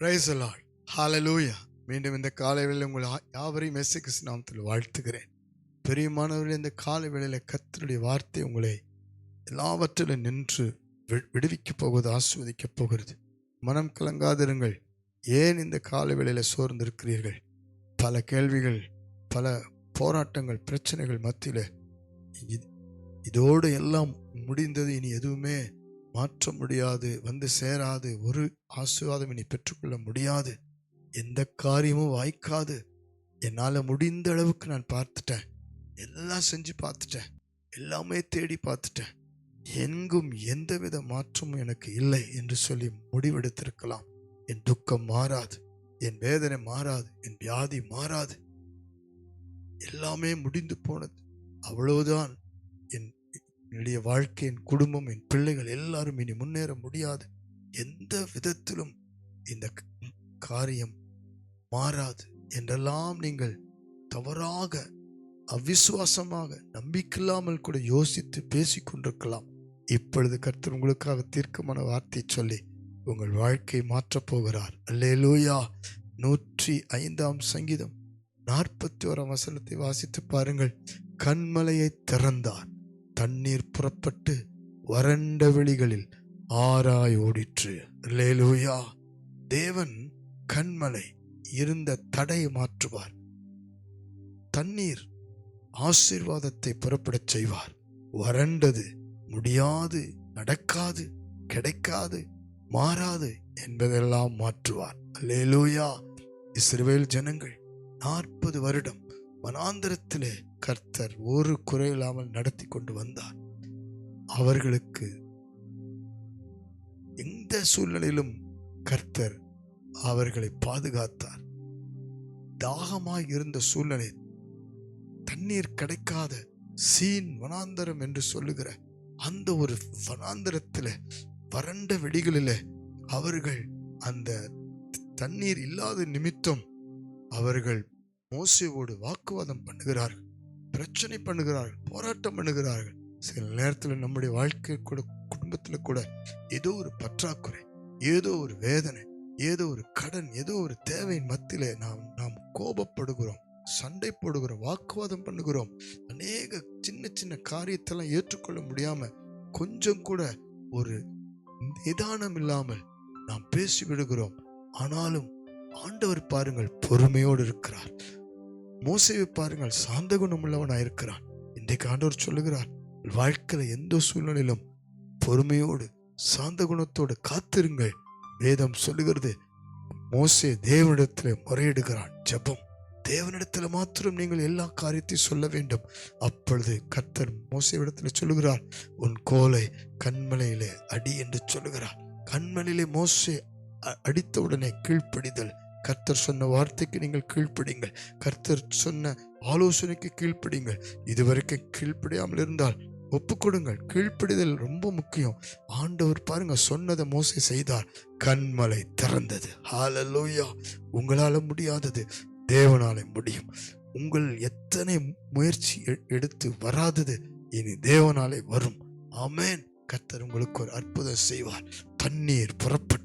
Price Lord மீண்டும் இந்த காலை வேளையில் உங்கள் யாவரையும் மெஸ்ஸுக்கு நாமத்தில் வாழ்த்துகிறேன். பெரியமானவர்கள் இந்த காலை வேளையில் கத்தருடைய வார்த்தை உங்களை எல்லாவற்றிலும் நின்று விடுவிக்கப் போவது ஆஸ்வதிக்கப் போகிறது. மனம் கலங்காதிருங்கள். ஏன் இந்த காலை வேளையில் சோர்ந்திருக்கிறீர்கள்? பல கேள்விகள் பல போராட்டங்கள் பிரச்சனைகள் மத்தியில் இதோடு எல்லாம் முடிந்தது இனி எதுவுமே மாற்ற முடியாது வந்து சேராது ஒரு ஆசீர்வாதம் இனி பெற்றுக்கொள்ள முடியாது. எந்த காரியமும் வாய்க்காது. என்னால் முடிந்த அளவுக்கு நான் பார்த்துட்டேன். எல்லாம் செஞ்சு பார்த்துட்டேன். எல்லாமே தேடி பார்த்துட்டேன். எங்கும் எந்தவித மாற்றமும் எனக்கு இல்லை என்று சொல்லி முடிவெடுத்திருக்கலாம். என் துக்கம் மாறாது என் வேதனை மாறாது என் வியாதி மாறாது. எல்லாமே முடிந்து போனது. அவ்வளவுதான். என் என்னுடைய வாழ்க்கை என் குடும்பம் என் பிள்ளைகள் எல்லாரும் இனி முன்னேற முடியாது. எந்த விதத்திலும் இந்த காரியம் மாறாது என்றெல்லாம் நீங்கள் தவறாக அவிசுவாசமாக நம்பிக்கையில்லாமல் கூட யோசித்து பேசிக் கொண்டிருக்கலாம். இப்பொழுது கர்த்தர் உங்களுக்காக தீர்க்கமான வார்த்தை சொல்லி உங்கள் வாழ்க்கை மாற்றப் போகிறார். அல்லேலூயா! நூற்றி ஐந்தாம் சங்கீதம் நாற்பத்தி ஓராம் வசனத்தை வாசித்து பாருங்கள். கண்மலையை திறந்தார். தண்ணீர் புறப்பட்டு வறண்ட வெளிகளில் ஆராய் ஓடிற்று. லேலூயா தேவன் கண்மலை இருந்த தடை மாற்றுவார். தண்ணீர் ஆசீர்வாதத்தை புறப்படச் செய்வார். வறண்டது முடியாது நடக்காது கிடைக்காது மாறாது என்பதெல்லாம் மாற்றுவார். லேலூயா இஸ்ரேல் ஜனங்கள் நாற்பது வருடம் வனாந்திரத்திலே கர்த்தர் ஒரு குறையில்லாமல் நடத்தி கொண்டு வந்தார். அவர்களுக்கு எந்த சூழ்நிலையிலும் கர்த்தர் அவர்களை பாதுகாத்தார். தாகமாக இருந்த சூழ்நிலை தண்ணீர் கிடைக்காத சீன் வனாந்தரம் என்று சொல்லுகிற அந்த ஒரு வனாந்தரத்தில் வறண்ட வெடிகளில் அவர்கள் அந்த தண்ணீர் இல்லாத நிமித்தம் அவர்கள் மோசையோடு வாக்குவாதம் பண்ணுகிறார்கள். பிரச்சனை பண்ணுகிறார்கள் போராட்டம் பண்ணுகிறார்கள். சில நேரத்தில் நம்முடைய வாழ்க்கை கூட குடும்பத்தில் கூட ஏதோ ஒரு பற்றாக்குறை ஏதோ ஒரு வேதனை ஏதோ ஒரு கடன் ஏதோ ஒரு தேவையின் மத்தியில் நாம் நாம் கோபப்படுகிறோம் சண்டை போடுகிறோம் வாக்குவாதம் பண்ணுகிறோம். அநேக சின்ன சின்ன காரியத்தெல்லாம் ஏற்றுக்கொள்ள முடியாமல் கொஞ்சம் கூட ஒரு நிதானம் இல்லாமல் நாம் பேசி விடுகிறோம் ஆனாலும் ஆண்டவர் பாருங்கள் பொறுமையோடு இருக்கிறார். மோசையை பாருங்கள் சாந்த குணம் உள்ளவனாக இருக்கிறான். இன்றைக்கு ஆண்டவர் சொல்லுகிறார் வாழ்க்கையில் எந்த சூழ்நிலையிலும் பொறுமையோடு சாந்த குணத்தோடு காத்திருங்கள். வேதம் சொல்லுகிறது மோசே தேவனிடத்தில் முறையிடுகிறான் ஜெபம். தேவனிடத்தில் மாத்திரம் நீங்கள் எல்லா காரியத்தையும் சொல்ல வேண்டும். அப்பொழுது கர்த்தர் மோசையிடத்தில் சொல்லுகிறார் உன் கோலை கண்மலையிலே அடி என்று சொல்லுகிறார். கண்மலையிலே மோசே அ- கீழ்ப்படிதல். கர்த்தர் சொன்ன வார்த்தைக்கு நீங்கள் கீழ்ப்படிங்கள். கர்த்தர் சொன்ன ஆலோசனைக்கு கீழ்ப்படிங்கள். இதுவரைக்கும் கீழ்ப்படியாமல் இருந்தால் ஒப்புக்கொடுங்கள். கீழ்ப்படிதல் ரொம்ப முக்கியம். ஆண்டவர் பாருங்க சொன்னதை மோசை செய்தார். கண்மலை திறந்தது. ஹalleluya உங்களால முடியாதது. தேவனாலே முடியும். உங்கள் எத்தனை முயற்சி எடுத்து வராதது இனி தேவனாலே வரும். ஆமேன். கர்த்தர் உங்களுக்கு ஒரு அற்புதம் செய்வார். தண்ணீர் புறப்பட்டது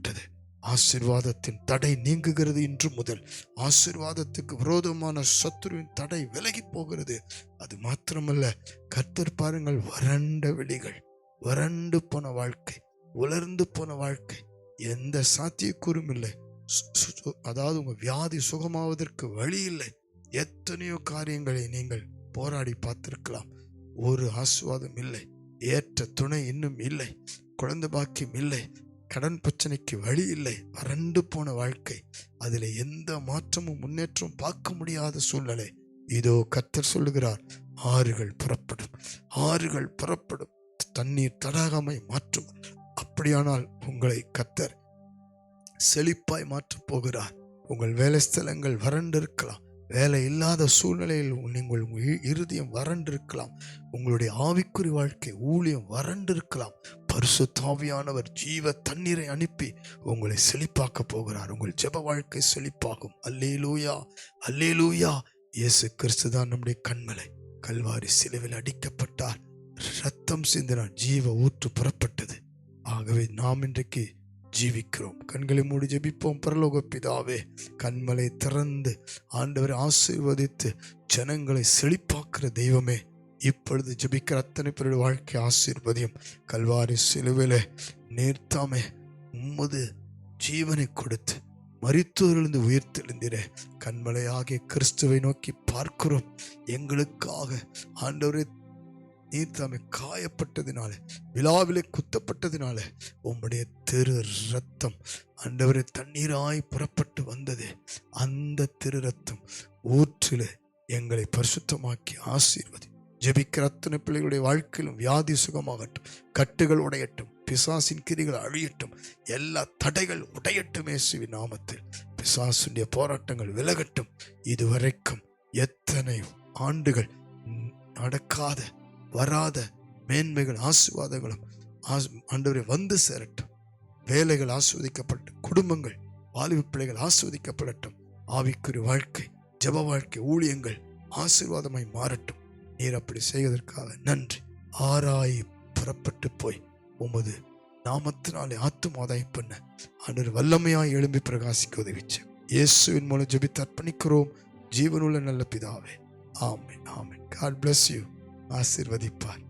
ஆசீர்வாதத்தின் தடை நீங்குகிறது இன்று முதல். ஆசீர்வாதத்துக்கு விரோதமான சத்துருவின் தடை விலகி போகிறது. அது மாத்திரமல்ல கர்த்தர் பாருங்கள் வறண்ட வெளிகள் வறண்டு போன வாழ்க்கை உலர்ந்து போன வாழ்க்கை எந்த சாத்தியக்கூறும் இல்லை. சு- சு- அதாவது உங்கள் வியாதி சுகமாவதற்கு வழி இல்லை. எத்தனையோ காரியங்களை நீங்கள் போராடி பார்த்திருக்கலாம். ஒரு ஆசுவாதம் இல்லை. ஏற்ற துணை இன்னும் இல்லை. குழந்தை பாக்கியம் இல்லை. கடன் பிரச்சனைக்கு வழி இல்லை. வறண்டு போன வாழ்க்கை. அதில் எந்த மாற்றமும் முன்னேற்றமும் பார்க்க முடியாத சூழ்நிலை. இதோ கத்தர் சொல்லுகிறார் ஆறுகள் புறப்படும். ஆறுகள் புறப்படும். தண்ணீர் தடாகமை மாற்றும். அப்படியானால் உங்களை கத்தர் செழிப்பாய் மாற்றப் போகிறார். உங்கள் வேலை ஸ்தலங்கள் வறண்டிருக்கலாம் வேலை இல்லாத சூழ்நிலையில் நீங்கள் உங்கள் இ- இருதயம் வறண்டிருக்கலாம் உங்களுடைய ஆவிக்குறி வாழ்க்கை ஊழியம் வறண்டிருக்கலாம் பரிசு தாவியானவர் ஜீவ தண்ணீரை அனுப்பி உங்களை செழிப்பாக்க போகிறார். உங்கள் ஜெப வாழ்க்கை செழிப்பாகும். அல்லேலூயா அல்லேலூயா. இயேசு கிறிஸ்து தான் நம்முடைய கண்மலை. கல்வாரி சிலுவில் அடிக்கப்பட்டார். ரத்தம் சிந்தினார். ஜீவ ஊற்று புறப்பட்டது. ஆகவே நாம் இன்றைக்கு ஜீவிக்கிறோம். கண்களை மூடி ஜெபிப்போம். பரலோக பிதாவே கண்மலை திறந்து ஆண்டவரை ஆசீர்வதித்து ஜனங்களை செழிப்பாக்குற தெய்வமே இப்பொழுது ஜபிக்கிற அத்தனை பேருடைய வாழ்க்கை ஆசீர்வதியும் கல்வாரி சிலுவில நேர்த்தாமே உம்மது ஜீவனை கொடுத்து மரித்தோரிலிருந்து உயிர்த்தெழுந்திர. கண்மலையாகிய கிறிஸ்துவை நோக்கி பார்க்கிறோம். எங்களுக்காக ஆண்டவரே நீர் தாமே காயப்பட்டதினால விழாவிலே குத்தப்பட்டதினால உம்முடைய திரு ரத்தம் ஆண்டவரே தண்ணீராய் புறப்பட்டு வந்தது. அந்த திரு ரத்தம் ஊற்றிலே எங்களை பரிசுத்தமாக்கி ஆசீர்வதி. ஜெபிக்கிற அத்தனை பிள்ளைகளுடைய வாழ்க்கையிலும் வியாதி சுகமாகட்டும். கட்டுகள் உடையட்டும். பிசாசின் கிரிகள் அழியட்டும். எல்லா தடைகள் உடையட்டும் இயேசுவின் நாமத்தில். பிசாசுடைய போராட்டங்கள் விலகட்டும். இதுவரைக்கும் எத்தனை ஆண்டுகள் நடக்காத வராத மேன்மைகள் ஆசீர்வாதங்களும் ஆஸ்- வந்து சேரட்டும். வேலைகள் ஆஸ்வதிக்கப்பட்டு குடும்பங்கள் வாலிப பிள்ளைகள் ஆஸ்வதிக்கப்படட்டும். ஆவிக்குரிய வாழ்க்கை ஜெப வாழ்க்கை ஊழியங்கள் ஆசீர்வாதமாய் மாறட்டும். நீர் அப்படி செய்வதற்காக நன்றி. ஆராய் புறப்பட்டு போய் உமது நாமத்தினாலே ஆத்துமாதாயம் பண்ண அன்று வல்லமையாய் எழும்பி பிரகாசிக்க உதவிச்சு இயேசுவின் மூலம் ஜெபித்து அர்ப்பணிக்கிறோம். ஜீவனுள்ள நல்ல பிதாவே. Amen amen. God bless you ஆசிர்வதிப்பார்.